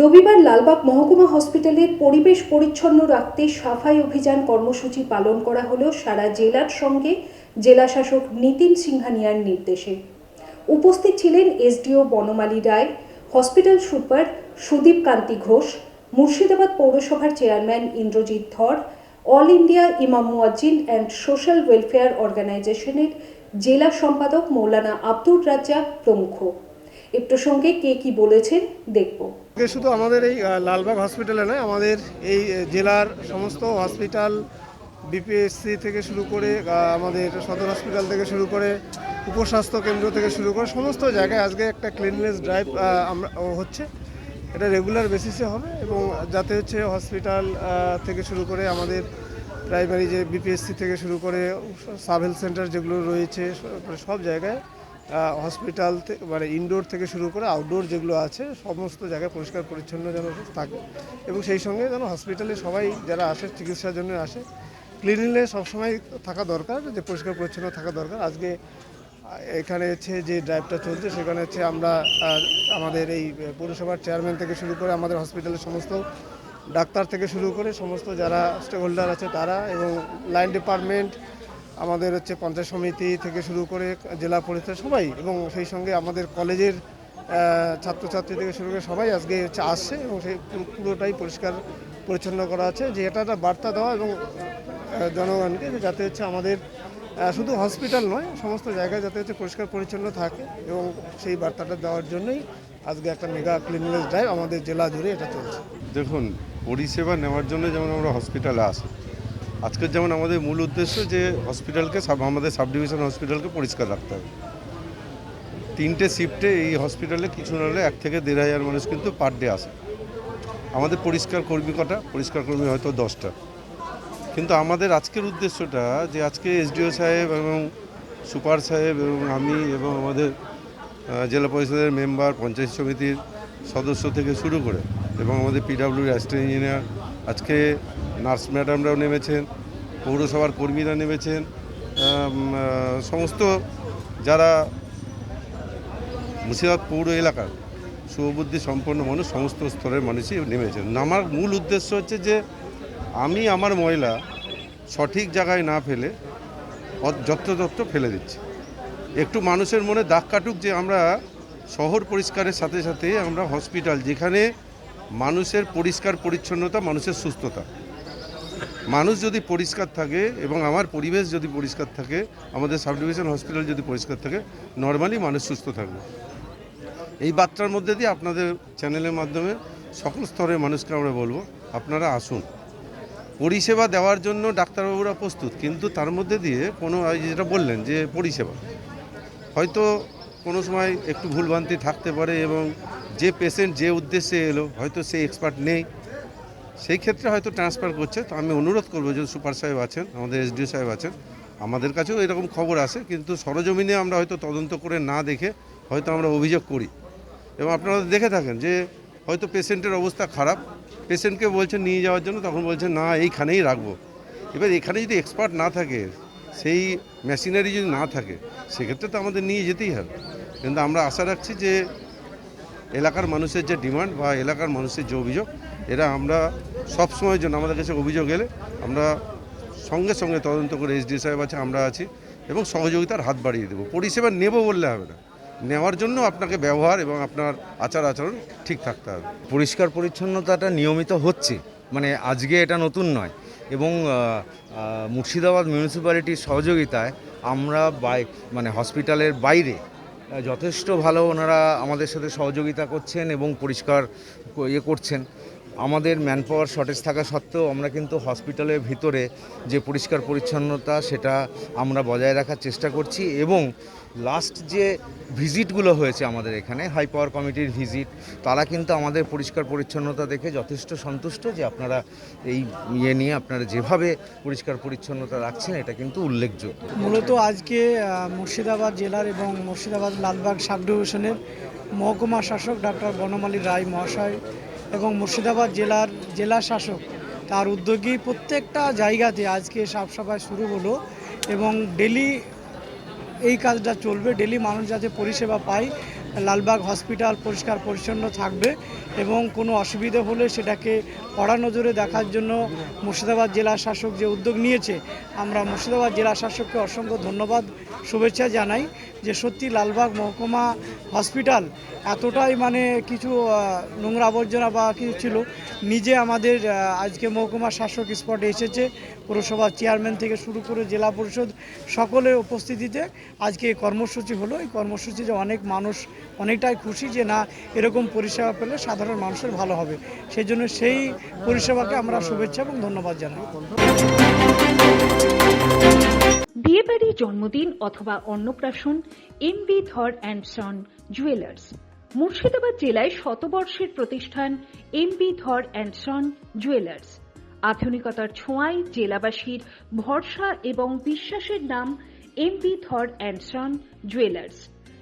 রবিবার লালবাগ মহকুমা হসপিটালের পরিবেশ পরিচ্ছন্ন রাখতে সাফাই অভিযান কর্মসূচি পালন করা হলো সারা জেলার সঙ্গে জেলা শাসক নিতিন সিংহানিয়ার নির্দেশে। উপস্থিত ছিলেন SDO Banamali Roy, hospital super Sudip Kanti Ghosh, Murshidabad পৌরসভার চেয়ারম্যান ইন্দ্রজিৎ ধর, অল ইন্ডিয়া ইমাম মুয়াজ্জিন অ্যান্ড সোশ্যাল ওয়েলফেয়ার অর্গানাইজেশনের জেলা সম্পাদক মৌলানা আব্দুর রাজ্জাক প্রমুখ। এ প্রসঙ্গে কে কি বলেছেন দেখব। শুধু আমাদের এই লালবাগ হসপিটালে নয়, আমাদের এই জেলার সমস্ত হসপিটাল বিপিএসসি থেকে শুরু করে আমাদের সদর হসপিটাল থেকে শুরু করে, উপস্বাস্থ্য কেন্দ্র থেকে শুরু করে, সমস্ত জায়গায় আজকে একটা ক্লিননেস ড্রাইভ আমরা হচ্ছে। এটা রেগুলার বেসিসে হবে এবং যাতে হচ্ছে হসপিটাল থেকে শুরু করে আমাদের প্রাইমারি যে বিপিএসসি থেকে শুরু করে সাব হেলথ সেন্টার যেগুলো রয়েছে সব- সব জায়গায় হসপিটাল মানে ইনডোর থেকে শুরু করে আউটডোর যেগুলো আছে, সমস্ত জায়গায় পরিষ্কার পরিচ্ছন্ন যেন থাকে। এবং সেই সঙ্গে যেন হসপিটালে সবাই যারা আসে, চিকিৎসার জন্য আসে ক্লিনিলে সবসময় থাকা দরকার, যে পরিষ্কার পরিচ্ছন্ন থাকা দরকার। আজকে এখানে হচ্ছে যে ড্রাইভটা চলছে, সেখানে হচ্ছে আমরা আমাদের এই পৌরসভার চেয়ারম্যান থেকে শুরু করে আমাদের হসপিটালের সমস্ত ডাক্তার থেকে শুরু করে সমস্ত যারা স্টেক হোল্ডার আছে তারা এবং লাইন ডিপার্টমেন্ট আমাদের হচ্ছে পঞ্চায়েত সমিতি থেকে শুরু করে জেলা পরিষদ সবাই এবং সেই সঙ্গে আমাদের কলেজের ছাত্রছাত্রী থেকে শুরু করে সবাই আজকে হচ্ছে আসছে এবং সেই পুরোটাই পরিষ্কার পরিচ্ছন্ন করা আছে। যে এটা একটা বার্তা দেওয়া এবং জনগণকে যে যাতে হচ্ছে আমাদের শুধু হসপিটাল নয়, সমস্ত জায়গায় যাতে হচ্ছে পরিষ্কার পরিচ্ছন্ন থাকে এবং সেই বার্তাটা দেওয়ার জন্যই আজকে একটা মেগা ক্লিননেস ড্রাইভ আমাদের জেলা জুড়ে এটা চলছে। দেখুন, পরিষেবা নেওয়ার জন্য যেমন আমরা হসপিটালে আসি আজকের যেমন আমাদের মূল উদ্দেশ্য যে হসপিটালকে সাব আমাদের সাব ডিভিশন হসপিটালকে পরিষ্কার রাখতে হবে। তিনটে শিফটে এই হসপিটালে কিছু না হলে এক থেকে দেড় হাজার মানুষ কিন্তু পার ডে আসে। আমাদের পরিষ্কার কর্মী কটা? পরিষ্কার কর্মী হয়তো দশটা। কিন্তু আমাদের আজকের উদ্দেশ্যটা যে আজকে এসডিও সাহেব এবং সুপার সাহেব এবং আমি এবং আমাদের জেলা পরিষদের মেম্বার, পঞ্চায়েত সমিতির সদস্য থেকে শুরু করে এবং আমাদের পিডাব্লিউর অ্যাসিস্ট্যান্ট ইঞ্জিনিয়ার, আজকে নার্স ম্যাডামরাও নেমেছেন, পৌরসভার কর্মীরা নেমেছেন সমস্ত যারা মুর্শিদাবাদ পৌর এলাকার শুভবুদ্ধি সম্পন্ন মানুষ, সমস্ত স্তরের মানুষই নেমেছেন। নামার মূল উদ্দেশ্য হচ্ছে যে, আমি আমার ময়লা সঠিক জায়গায় না ফেলে যত্রতত্র ফেলে দিচ্ছি। একটু মানুষের মনে দাগ কাটুক যে, আমরা শহর পরিষ্কারের সাথে সাথে আমরা হসপিটাল, যেখানে মানুষের পরিষ্কার পরিচ্ছন্নতা, মানুষের সুস্থতা। মানুষ যদি পরিষ্কার থাকে এবং আমার পরিবেশ যদি পরিষ্কার থাকে, আমাদের সাব ডিভিশন হসপিটাল যদি পরিষ্কার থাকে, নর্মালি মানুষ সুস্থ থাকবে। এই বার্তার মধ্যে দিয়ে আপনাদের চ্যানেলের মাধ্যমে সকল স্তরের মানুষকে আমরা বলব, আপনারা আসুন। পরিষেবা দেওয়ার জন্য ডাক্তারবাবুরা প্রস্তুত, কিন্তু তার মধ্যে দিয়ে কোনো যেটা বললেন যে পরিষেবা। হয়তো কোনো সময় একটু ভুলভ্রান্তি থাকতে পারে এবং যে পেশেন্ট যে উদ্দেশ্যে এলো, হয়তো সেই এক্সপার্ট নেই। সেই ক্ষেত্রে হয়তো ট্রান্সফার করছে, তো আমি অনুরোধ করব যে সুপার সাহেব আছেন, আমাদের এসডিও সাহেব আছেন, আমাদের কাছেও এরকম খবর আসে, কিন্তু সরজমিনে আমরা হয়তো তদন্ত করে না দেখে হয়তো আমরা অভিযোগ করি। এবং আপনারা দেখে থাকেন যে হয়তো পেশেন্টের অবস্থা খারাপ, পেশেন্টকে বলছেন নিয়ে যাওয়ার জন্য, তখন বলছেন না, এইখানেই রাখব। এবার এখানে যদি এক্সপার্ট না থাকে, সেই মেশিনারি যদি না থাকে, সেক্ষেত্রে তো আমাদের নিয়ে যেতেই হবে। কিন্তু আমরা আশা রাখছি যে এলাকার মানুষের যে ডিমান্ড বা এলাকার মানুষের যে অভিযোগ এরা আমরা সব সময়ের জন্য আমাদের কাছে অভিযোগ এলে আমরা সঙ্গে সঙ্গে তদন্ত করে এসডি সাহেব আছে, আমরা আছি এবং সহযোগিতার হাত বাড়িয়ে দেবো। পরিষেবা নেব বললে হবে না। নেওয়ার জন্য আপনাকে ব্যবহার এবং আপনার আচার আচরণ ঠিক থাকতে হবে। পরিষ্কার পরিচ্ছন্নতাটা নিয়মিত হচ্ছে। মানে আজকে এটা নতুন নয়। এবং মুর্শিদাবাদ মিউনিসিপ্যালিটির সহযোগিতায় আমরা বাই মানে হসপিটালের বাইরে যথেষ্ট ভালো ওনারা আমাদের সাথে সহযোগিতা করছেন এবং পরিষ্কার ইয়ে করছেন। আমাদের ম্যান পাওয়ার শর্টেজ থাকা সত্ত্বেও আমরা কিন্তু হসপিটালের ভিতরে যে পরিষ্কার পরিচ্ছন্নতা সেটা আমরা বজায় রাখার চেষ্টা করছি এবং লাস্ট যে ভিজিটগুলো হয়েছে আমাদের এখানে হাই পাওয়ার কমিটির ভিজিট তারা কিন্তু আমাদের পরিষ্কার পরিচ্ছন্নতা দেখে যথেষ্ট সন্তুষ্ট যে আপনারা এই ইয়ে নিয়ে আপনারা যেভাবে পরিষ্কার পরিচ্ছন্নতা রাখছেন, এটা কিন্তু উল্লেখযোগ্য। মূলত আজকে মুর্শিদাবাদ জেলার এবং মুর্শিদাবাদ লালবাগ সাব ডিভিশনের মহকুমা শাসক ডক্টর বনমালী রায় মহাশয় এবং মুর্শিদাবাদ জেলার জেলা শাসক, তার উদ্যোগে প্রত্যেকটা জায়গাতে আজকে সাফসাফাই শুরু হলো এবং ডেলি এই কাজটা চলবে, ডেলি মানুষ যাতে পরিষেবা পায় লালবাগ হসপিটাল পরিষ্কার পরিচ্ছন্ন থাকবে এবং কোনো অসুবিধা হলে সেটাকে কড়া নজরে দেখার জন্য মুর্শিদাবাদ জেলা শাসক যে উদ্যোগ নিয়েছে, আমরা মুর্শিদাবাদ জেলা শাসককে অসংখ্য ধন্যবাদ, শুভেচ্ছা জানাই যে সত্যি লালবাগ মহকুমা হসপিটাল এতটাই মানে কিছু নোংরা আবর্জনা বা কিছু ছিল। নিজে আমাদের আজকে মহকুমা শাসক স্পটে এসেছে, পৌরসভার চেয়ারম্যান থেকে শুরু করে জেলা পরিষদ সকলের উপস্থিতিতে আজকে এই কর্মসূচি হলো। এই কর্মসূচিতে অনেক মানুষ অনেকটাই খুশি যে না, এরকম পরিষেবা পেলে সাধারণ মানুষের ভালো হবে। সেই জন্য সেই পরিষেবাকে আমরা শুভেচ্ছা এবং ধন্যবাদ জানাই। বিয়েবাড়ি জন্মদিন অথবা অন্নপ্রাশন M B Dhar and son jewellers Murshidabad জেলায় শতবর্ষের প্রতিষ্ঠান M B Dhar and son jewellers আধুনিকতার ছোঁয়ায় জেলাবাসীর ভরসা এবং বিশ্বাসের নাম M B Dhar and son jewellers